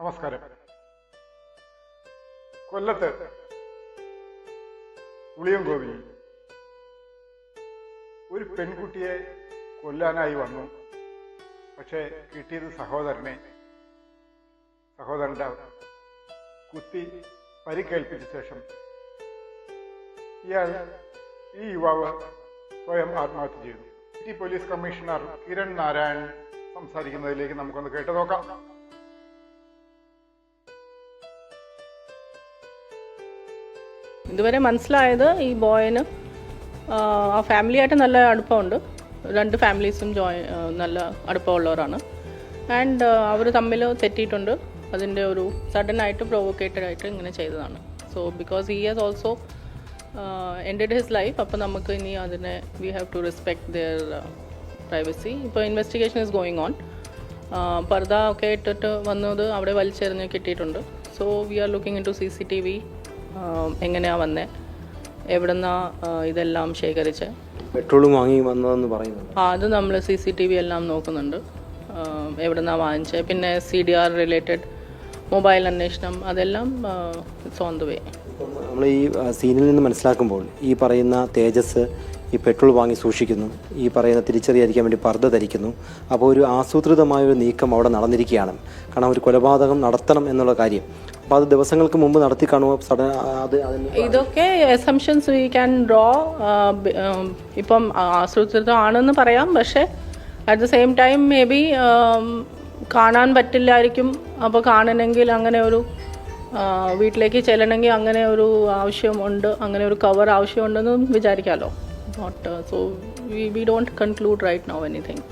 നമസ്കാരം. കൊല്ലത്ത് ഉളിയങ്കോവിൽ ഒരു പെൺകുട്ടിയെ കൊല്ലാനായി വന്നു. പക്ഷേ കിട്ടിയത് സഹോദരനെ. സഹോദരന്റെ കുത്തി പരിക്കേൽപ്പിച്ച ശേഷം ഇയാൾ ഈ യുവാവ് സ്വയം ആത്മഹത്യ ചെയ്തു. City police commissioner Kiran Narayan സംസാരിക്കുന്നതിലേക്ക് നമുക്കൊന്ന് കേട്ടു നോക്കാം. ഇതുവരെ മനസ്സിലായത് ഈ ബോയന് ആ ഫാമിലിയായിട്ട് നല്ല അടുപ്പമുണ്ട്. രണ്ട് ഫാമിലീസും ജോയി നല്ല അടുപ്പമുള്ളവരാണ്. ആൻഡ് അവർ തമ്മിൽ തെറ്റിയിട്ടുണ്ട്. അതിന്റെ ഒരു സഡൻ ആയിട്ട് പ്രൊവോക്കേറ്റഡ് ആയിട്ട് ഇങ്ങനെ ചെയ്തതാണ്. So because he has also ended his life അപ്പോൾ നമുക്ക് ഇനി അതിനെ we have to respect their privacy ഇപ്പോൾ ഇൻവെസ്റ്റിഗേഷൻ ഇസ് ഗോയിങ് ഓൺ പർദ ഒക്കെ ഇട്ടിട്ട് വന്നത് അവിടെ വലിച്ചെറിഞ്ഞ് കിട്ടിയിട്ടുണ്ട്. So we are looking into C C T V. എങ്ങനെയാണ് വന്നേ? എവിടുന്നാ ഇതെല്ലാം ശേഖരിച്ച്? പെട്രോളും വാങ്ങി വന്നതെന്ന് പറയുന്നുണ്ട് ആ അത് നമ്മൾ സി സി ടി വി എല്ലാം നോക്കുന്നുണ്ട്. എവിടുന്നാ വാങ്ങിച്ചത് പിന്നെ C D R related mobile അന്വേഷണം അതെല്ലാം ദ വേ. നമ്മൾ ഈ സീനിൽ നിന്ന് മനസ്സിലാക്കുമ്പോൾ ഈ പറയുന്ന തേജസ് ഈ പെട്രോൾ വാങ്ങി സൂക്ഷിക്കുന്നു ഈ പറയുന്ന തിരിച്ചറിയാതിരിക്കാൻ വേണ്ടി പർദ്ദ ധരിക്കുന്നു അപ്പോൾ ഒരു ആസൂത്രിതമായ ഒരു നീക്കം അവിടെ നടന്നിരിക്കുകയാണ്. കാരണം ഒരു കൊലപാതകം നടത്തണം എന്നുള്ള കാര്യം അപ്പോൾ അത് ദിവസങ്ങൾക്ക് മുമ്പ് നടത്തി കാണുമോ? സഡൻ അത് അതിന് ഇതൊക്കെ എസംഷൻസ് വി ക്യാൻ ഡ്രോ ഇപ്പം ആസൂത്രിതം ആണെന്ന് പറയാം. പക്ഷേ at the same time maybe കാണാൻ പറ്റില്ലായിരിക്കും. അപ്പോൾ കാണണമെങ്കിൽ അങ്ങനെ ഒരു വീട്ടിലേക്ക് ചെല്ലണമെങ്കിൽ അങ്ങനെ ഒരു ആവശ്യമുണ്ട് അങ്ങനെ ഒരു കവർ ആവശ്യമുണ്ടെന്ന് വിചാരിക്കാമല്ലോ not so we we don't conclude right now anything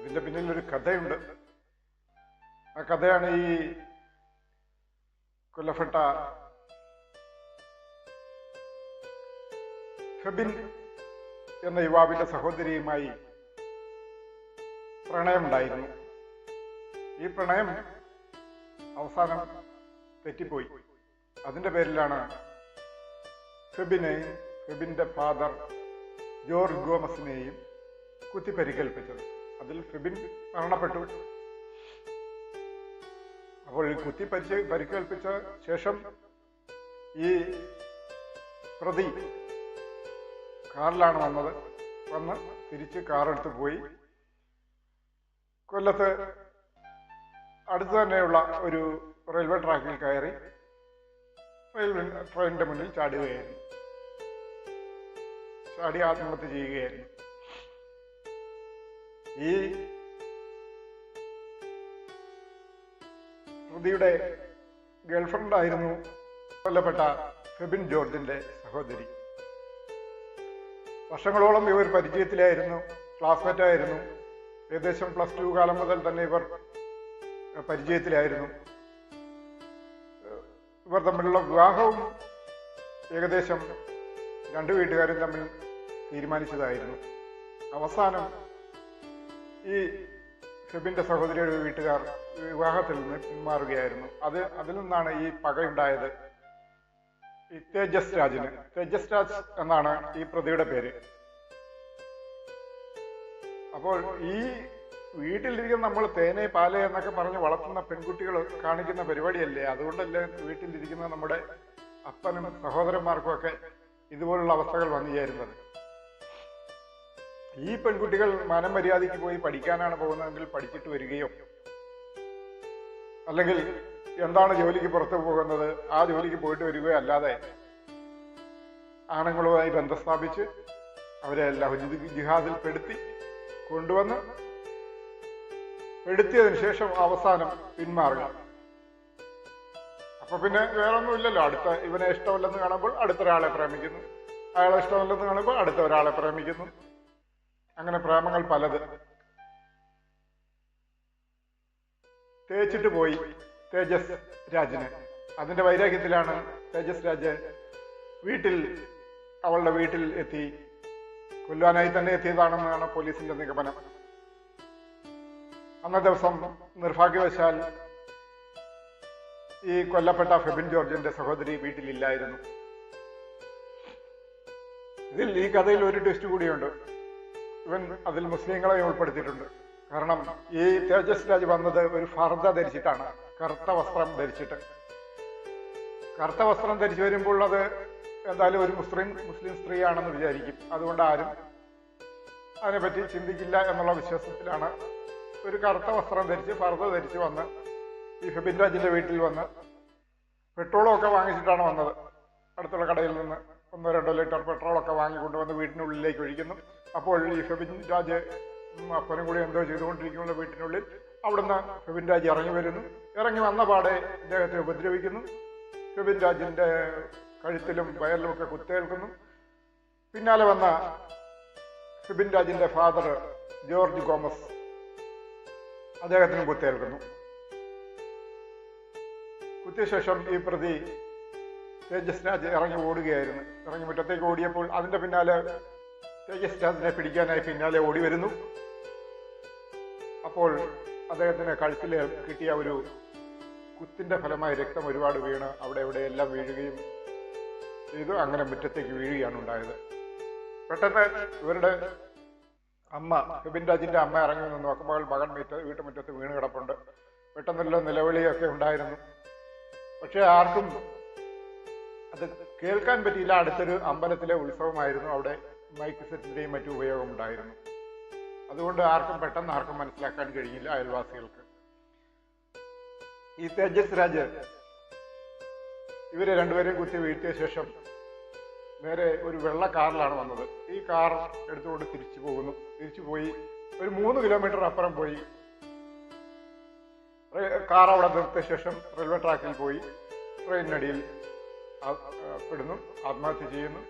ഇതിന്റെ പിന്നിൽ ഒരു കഥയുണ്ട്. ആ കഥയാണ് ഈ കൊല്ലപ്പെട്ട ഫെബിൻ എന്ന യുവാവിന്റെ സഹോദരിയുമായി പ്രണയമുണ്ടായിരുന്നു. ഈ പ്രണയം അവസാനം തെറ്റിപ്പോയി. അതിന്റെ പേരിലാണ് ഫെബിനെ ഫെബിന്റെ ഫാദർ ജോർജ് ഗോമസിനെയും കുത്തിപ്പരിക്കേൽപ്പിച്ചത്. അതിൽ ഫെബിൻ മരണപ്പെട്ടു. അപ്പോൾ ഈ കുത്തി പരിശ പരിക്കേൽപ്പിച്ച ശേഷം ഈ പ്രതി കാറിലാണ് വന്നത്. വന്ന് തിരിച്ച് കാറെടുത്ത് പോയി. കൊല്ലത്ത് അടുത്ത് തന്നെയുള്ള ഒരു റെയിൽവേ ട്രാക്കിൽ കയറി റെയിൽവേ ട്രെയിനിന്റെ മുന്നിൽ ചാടുകയായിരുന്നു. ചാടി ആത്മഹത്യ ചെയ്യുകയായിരുന്നു. ഈ പ്രതിയുടെ ഗേൾഫ്രണ്ട് ആയിരുന്നു കൊല്ലപ്പെട്ട ഫെബിൻ ജോർജിന്റെ സഹോദരി. വർഷങ്ങളോളം ഇവർ പരിചയത്തിലായിരുന്നു ക്ലാസ്മേറ്റ് ആയിരുന്നു ഏകദേശം പ്ലസ് ടു കാലം മുതൽ തന്നെ ഇവർ പരിചയത്തിലായിരുന്നു. ഇവർ തമ്മിലുള്ള വിവാഹവും ഏകദേശം രണ്ടു വീട്ടുകാരും തമ്മിൽ തീരുമാനിച്ചതായിരുന്നു. അവസാനം ഈ ഫെബിന്റെ സഹോദരിയുടെ വീട്ടുകാർ വിവാഹത്തിൽ നിന്ന് പിന്മാറുകയായിരുന്നു അത് അതിൽ നിന്നാണ് ഈ പകയുണ്ടായത് ഈ തേജസ് രാജിന്. തേജസ് രാജ് എന്നാണ് ഈ പ്രതിയുടെ പേര്. അപ്പോൾ ഈ വീട്ടിലിരിക്കുന്ന നമ്മൾ തേനെ പാല എന്നൊക്കെ പറഞ്ഞ് വളർത്തുന്ന പെൺകുട്ടികൾ കാണിക്കുന്ന പരിപാടിയല്ലേ? അതുകൊണ്ടല്ലേ വീട്ടിലിരിക്കുന്ന നമ്മുടെ അപ്പനും സഹോദരന്മാർക്കും ഒക്കെ ഇതുപോലുള്ള അവസ്ഥകൾ വന്നു ചേരുന്നത് ഈ പെൺകുട്ടികൾ മാനം മര്യാദയ്ക്ക് പോയി പഠിക്കാനാണ് പോകുന്നതെങ്കിൽ പഠിച്ചിട്ട് വരികയോ അല്ലെങ്കിൽ എന്താണ് ജോലിക്ക് പുറത്തു പോകുന്നത്? ആ ജോലിക്ക് പോയിട്ട് വരികയല്ലാതെ ആണുങ്ങളുമായി ബന്ധം സ്ഥാപിച്ച് അവരെ എല്ലാം ജിഹാദിൽ പെടുത്തി കൊണ്ടുവന്ന് പെടുത്തിയതിനു ശേഷം അവസാനം പിന്മാറുക. അപ്പൊ പിന്നെ വേറൊന്നും ഇല്ലല്ലോ അടുത്ത ഇവനെ ഇഷ്ടമല്ലെന്ന് കാണുമ്പോൾ അടുത്ത ഒരാളെ പ്രേമിക്കുന്നു. അയാളെ ഇഷ്ടമല്ലെന്ന് കാണുമ്പോൾ അടുത്ത ഒരാളെ പ്രേമിക്കുന്നു. അങ്ങനെ പ്രേമങ്ങൾ പലത്. തേച്ചിട്ട് പോയി. തേജസ് രാജന്. അതിന്റെ വൈരാഗ്യത്തിലാണ് തേജസ് രാജ് വീട്ടിൽ അവളുടെ വീട്ടിൽ എത്തി. കൊല്ലുവാനായി തന്നെ എത്തിയതാണെന്നാണ് പോലീസിന്റെ നിഗമനം. അന്ന ദിവസം നിർഭാഗ്യവശാൽ ഈ കൊല്ലപ്പെട്ട ഫെബിൻ ജോർജിന്റെ സഹോദരി വീട്ടിലില്ലായിരുന്നു. ഇതിൽ ഈ കഥയിൽ ഒരു ട്വിസ്റ്റ് കൂടിയുണ്ട്. ഇവൻ അതിൽ മുസ്ലിങ്ങളെ ഉൾപ്പെടുത്തിയിട്ടുണ്ട്. കാരണം ഈ തേജസ് രാജ് വന്നത് ഒരു ഫർദ ധരിച്ചിട്ടാണ് കറുത്ത വസ്ത്രം ധരിച്ചിട്ട്. കറുത്ത വസ്ത്രം ധരിച്ചു വരുമ്പോൾ അത് എന്തായാലും ഒരു മുസ്ലിം മുസ്ലിം സ്ത്രീയാണെന്ന് വിചാരിക്കും. അതുകൊണ്ട് ആരും അതിനെപ്പറ്റി ചിന്തിക്കില്ല എന്നുള്ള വിശ്വാസത്തിലാണ് ഒരു കറുത്ത വസ്ത്രം ധരിച്ച് ഫർദ ധരിച്ച് വന്ന് ഈ ഫെബിൻ രാജിന്റെ വീട്ടിൽ വന്ന് പെട്രോളും ഒക്കെ വാങ്ങിച്ചിട്ടാണ് വന്നത്. അടുത്തുള്ള കടയിൽ നിന്ന് ഒന്നോ രണ്ടോ ലിറ്റർ പെട്രോളൊക്കെ വാങ്ങിക്കൊണ്ടുവന്ന് വീട്ടിനുള്ളിലേക്ക് ഒഴിക്കുന്നു. അപ്പോൾ ഈ ഫെബിൻ രാജ് അപ്പനും കൂടി എന്തോ ചെയ്തുകൊണ്ടിരിക്കുന്ന വീട്ടിനുള്ളിൽ അവിടുന്ന് കെവിൻ രാജ് ഇറങ്ങി വരുന്നു. ഇറങ്ങി വന്ന പാടെ ഇദ്ദേഹത്തെ ഉപദ്രവിക്കുന്നു. കെവിൻ രാജിന്റെ കഴുത്തിലും വയറിലും ഒക്കെ കുത്തേൽക്കുന്നു. പിന്നാലെ വന്ന ഫെബിൻ രാജിന്റെ ഫാദർ ജോർജ് ഗോമസ് അദ്ദേഹത്തിനും കുത്തേൽക്കുന്നു. കുത്തിയ ശേഷം ഈ പ്രതി തേജസ് രാജ് ഇറങ്ങി ഓടുകയായിരുന്നു. ഇറങ്ങി മുറ്റത്തേക്ക് ഓടിയപ്പോൾ അതിന്റെ പിന്നാലെ തേജസ് രാജിനെ പിടിക്കാനായി പിന്നാലെ ഓടി വരുന്നു. അപ്പോൾ അദ്ദേഹത്തിന് കഴുത്തിൽ കിട്ടിയ ഒരു കുത്തിന്റെ ഫലമായി രക്തം ഒരുപാട് വീണ് അവിടെ ഇവിടെ എല്ലാം വീഴുകയും ചെയ്തു. അങ്ങനെ മുറ്റത്തേക്ക് വീഴുകയാണ് ഉണ്ടായത്. പെട്ടെന്ന് ഇവരുടെ അമ്മ ബിബിൻ രാജിന്റെ അമ്മ ഇറങ്ങി നിന്ന് നോക്കുമ്പോൾ മകൻ മുറ്റ വീട്ടുമുറ്റത്ത് വീണ് കിടപ്പുണ്ട്. പെട്ടെന്നുള്ള നിലവിളിയൊക്കെ ഉണ്ടായിരുന്നു. പക്ഷേ ആർക്കും അത് കേൾക്കാൻ പറ്റിയില്ല. അടുത്തൊരു അമ്പലത്തിലെ ഉത്സവമായിരുന്നു അവിടെ. മൈക്ക് സെറ്റിന്റെയും മറ്റു ഉപയോഗമുണ്ടായിരുന്നു അതുകൊണ്ട് ആർക്കും പെട്ടെന്ന് ആർക്കും മനസ്സിലാക്കാൻ കഴിഞ്ഞില്ല അയൽവാസികൾക്ക്. ഈ തേജസ് രാജ് ഇവരെ രണ്ടുപേരെയും കുത്തി വീഴ്ത്തിയ ശേഷം നേരെ ഒരു വെള്ള കാറിലാണ് വന്നത്. ഈ കാർ എടുത്തുകൊണ്ട് തിരിച്ചു പോകുന്നു. തിരിച്ചു പോയി ഒരു മൂന്ന് കിലോമീറ്റർ അപ്പുറം പോയി. കാർ അവിടെ നിർത്തിയ ശേഷം റെയിൽവേ ട്രാക്കിൽ പോയി. ട്രെയിനിനടിയിൽ പെടുന്നു. ആത്മഹത്യ ചെയ്യുന്നു.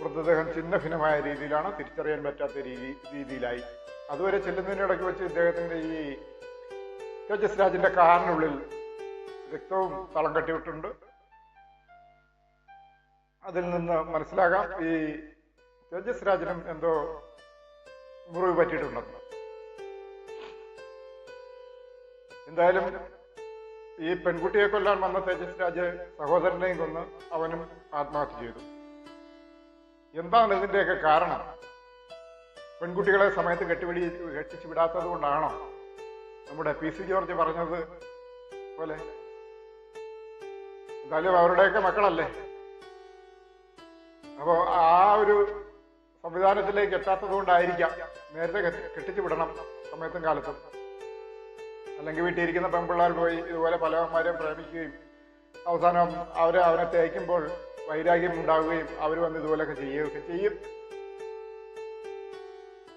മൃതദേഹം ചിഹ്ന ഭിന്നമായ രീതിയിലാണ് തിരിച്ചറിയാൻ പറ്റാത്ത രീതി രീതിയിലായി. അതുവരെ ചെല്ലുന്നതിനിടയ്ക്ക് വെച്ച് ഇദ്ദേഹത്തിന്റെ ഈ തേജസ് രാജിന്റെ കാറിനുള്ളിൽ രക്തവും തളം കെട്ടിയിട്ടുണ്ട് അതിൽ നിന്ന് മനസ്സിലാകാം ഈ തേജസ് രാജനും എന്തോ മുറിവ് പറ്റിയിട്ടുണ്ടെന്ന്. എന്തായാലും ഈ പെൺകുട്ടിയെ കൊല്ലാൻ വന്ന തേജസ് രാജ് സഹോദരനെയും കൊന്ന് അവനും ആത്മഹത്യ ചെയ്തു. എന്താണ് ഇതിന്റെയൊക്കെ കാരണം? പെൺകുട്ടികളെ സമയത്ത് കെട്ടിപിടി കെട്ടിച്ചു വിടാത്തത് കൊണ്ടാണോ? നമ്മുടെ പി സി ജോർജ് പറഞ്ഞത് പോലെ. എന്തായാലും അവരുടെയൊക്കെ മക്കളല്ലേ? അപ്പോ ആ ഒരു സംവിധാനത്തിലേക്ക് എത്താത്തത് കൊണ്ടായിരിക്കാം നേരത്തെ കെട്ടി- കെട്ടിച്ചു വിടണം സമയത്തും കാലത്തും. അല്ലെങ്കിൽ വീട്ടിലിരിക്കുന്ന പെൺപിള്ളേർ പോയി ഇതുപോലെ പലവന്മാരെയും പ്രേമിക്കുകയും അവസാനം അവരെ അവനെ തേക്കുമ്പോൾ വൈരാഗ്യം ഉണ്ടാവുകയും അവർ വന്ന് ഇതുപോലൊക്കെ ചെയ്യുകയൊക്കെ ചെയ്യും.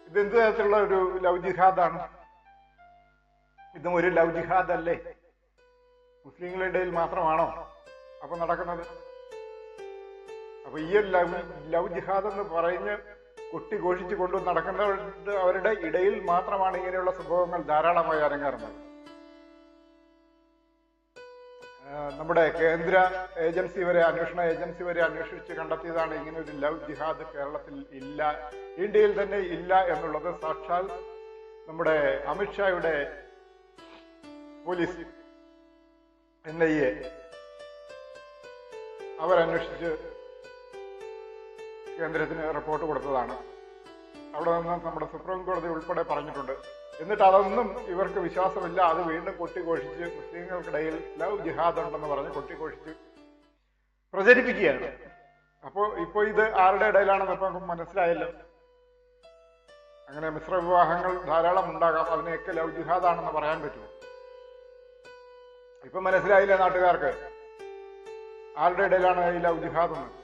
ഇതെന്ത് തരത്തിലുള്ള ഒരു ലവ് ജിഹാദാണ്? ഇതും ഒരു ലവ് ജിഹാദ് അല്ലേ മുസ്ലിങ്ങളുടെ ഇടയിൽ മാത്രമാണോ അപ്പൊ നടക്കുന്നത്? അപ്പൊ ഈ ഒരു ലവ് ലവ് ജിഹാദ് എന്ന് പറഞ്ഞ് കുട്ടി ഘോഷിച്ചു കൊണ്ട് നടക്കുന്നവരുടെ അവരുടെ ഇടയിൽ മാത്രമാണ് ഇങ്ങനെയുള്ള സംഭവങ്ങൾ ധാരാളമായി അരങ്ങേറുന്നത്. നമ്മുടെ കേന്ദ്ര ഏജൻസി വരെ അന്വേഷണ ഏജൻസി വരെ അന്വേഷിച്ച് കണ്ടെത്തിയതാണ് ഇങ്ങനെ ഒരു ലവ് ജിഹാദ് കേരളത്തിൽ ഇല്ല. ഇന്ത്യയിൽ തന്നെ ഇല്ല എന്നുള്ളത് സാക്ഷാൽ നമ്മുടെ അമിത്ഷായുടെ പോലീസ് എൻ ഐ എ അവരന്വേഷിച്ച് കേന്ദ്രത്തിന് റിപ്പോർട്ട് കൊടുത്തതാണ്. അവിടെ നിന്ന് നമ്മുടെ സുപ്രീം കോടതി ഉൾപ്പെടെ പറഞ്ഞിട്ടുണ്ട്. എന്നിട്ട് അതൊന്നും ഇവർക്ക് വിശ്വാസമില്ല. അത് വീണ്ടും കൊട്ടിഘോഷിച്ച് മുസ്ലിങ്ങൾക്കിടയിൽ ലവ് ജിഹാദ് ഉണ്ടെന്ന് പറഞ്ഞ് കൊട്ടിഘോഷിച്ച് പ്രചരിപ്പിക്കുകയാണ്. അപ്പോൾ ഇപ്പോൾ ഇത് ആരുടെ ഇടയിലാണെന്ന് ഇപ്പം മനസ്സിലായല്ലോ. അങ്ങനെ മിശ്ര വിവാഹങ്ങൾ ധാരാളം ഉണ്ടാകാം. അതിനെയൊക്കെ ലവ് ജിഹാദാണെന്ന് പറയാൻ പറ്റുമോ? ഇപ്പൊ മനസ്സിലായില്ലേ നാട്ടുകാർക്ക്? ആരുടെ ഇടയിലാണ് ഈ ലവ് ജിഹാദ് എന്ന്?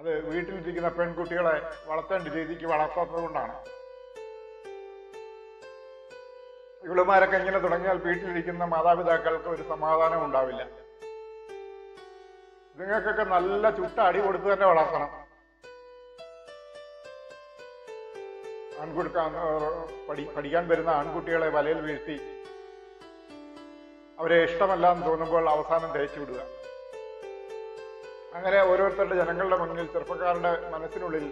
അത് വീട്ടിലിരിക്കുന്ന പെൺകുട്ടികളെ വളർത്തേണ്ട രീതിക്ക് വളർത്താത്തത് കൊണ്ടാണ്. ഇവളുമാരൊക്കെ ഇങ്ങനെ തുടങ്ങിയാൽ വീട്ടിലിരിക്കുന്ന മാതാപിതാക്കൾക്ക് ഒരു സമാധാനം ഉണ്ടാവില്ല. നിങ്ങൾക്കൊക്കെ നല്ല ചുട്ട അടി കൊടുത്ത് തന്നെ വളർത്തണം. ആൺകുട്ടി പഠി പഠിക്കാൻ വരുന്ന ആൺകുട്ടികളെ വലയിൽ വീഴ്ത്തി അവരെ ഇഷ്ടമല്ല എന്ന് തോന്നുമ്പോൾ അവസാനം തേച്ചു വിടുക അങ്ങനെ ഓരോരുത്തരുടെ ജനങ്ങളുടെ മുന്നിൽ ചെറുപ്പക്കാരുടെ മനസ്സിനുള്ളിൽ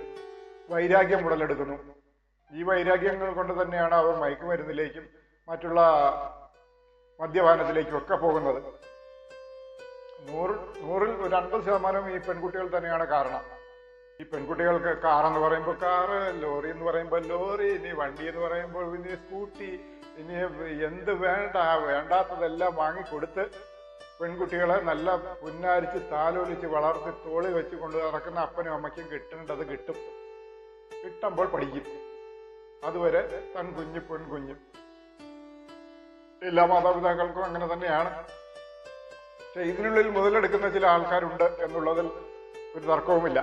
വൈരാഗ്യം ഉടലെടുക്കുന്നു. ഈ വൈരാഗ്യങ്ങൾ കൊണ്ട് തന്നെയാണ് അവർ മയക്കുമരുന്നിലേക്കും മറ്റുള്ള മദ്യപാനത്തിലേക്കും ഒക്കെ പോകുന്നത്. നൂറ് നൂറിൽ ഒരു അൻപത് ശതമാനം ഈ പെൺകുട്ടികൾ തന്നെയാണ് കാരണം. ഈ പെൺകുട്ടികൾക്ക് കാർ എന്ന് പറയുമ്പോൾ കാറ് ലോറി എന്ന് പറയുമ്പോൾ ലോറി ഇനി വണ്ടി എന്ന് പറയുമ്പോൾ ഇനി സ്കൂട്ടി ഇനി എന്ത് വേണ്ട വേണ്ടാത്തതെല്ലാം വാങ്ങിക്കൊടുത്ത് പെൺകുട്ടികളെ നല്ല പുന്നാരിച്ച് താലോലിച്ച് വളർത്തി തോളി വെച്ച് കൊണ്ട് നടക്കുന്ന അപ്പനും അമ്മയ്ക്കും കിട്ടേണ്ടത് കിട്ടും. കിട്ടുമ്പോൾ പഠിക്കും. അതുവരെ തൻ കുഞ്ഞ് പെൺകുഞ്ഞ് എല്ലാ മാതാപിതാക്കൾക്കും അങ്ങനെ തന്നെയാണ്. പക്ഷെ ഇതിനുള്ളിൽ മുതലെടുക്കുന്ന ചില ആൾക്കാരുണ്ട് എന്നുള്ളതിൽ ഒരു തർക്കവുമില്ല.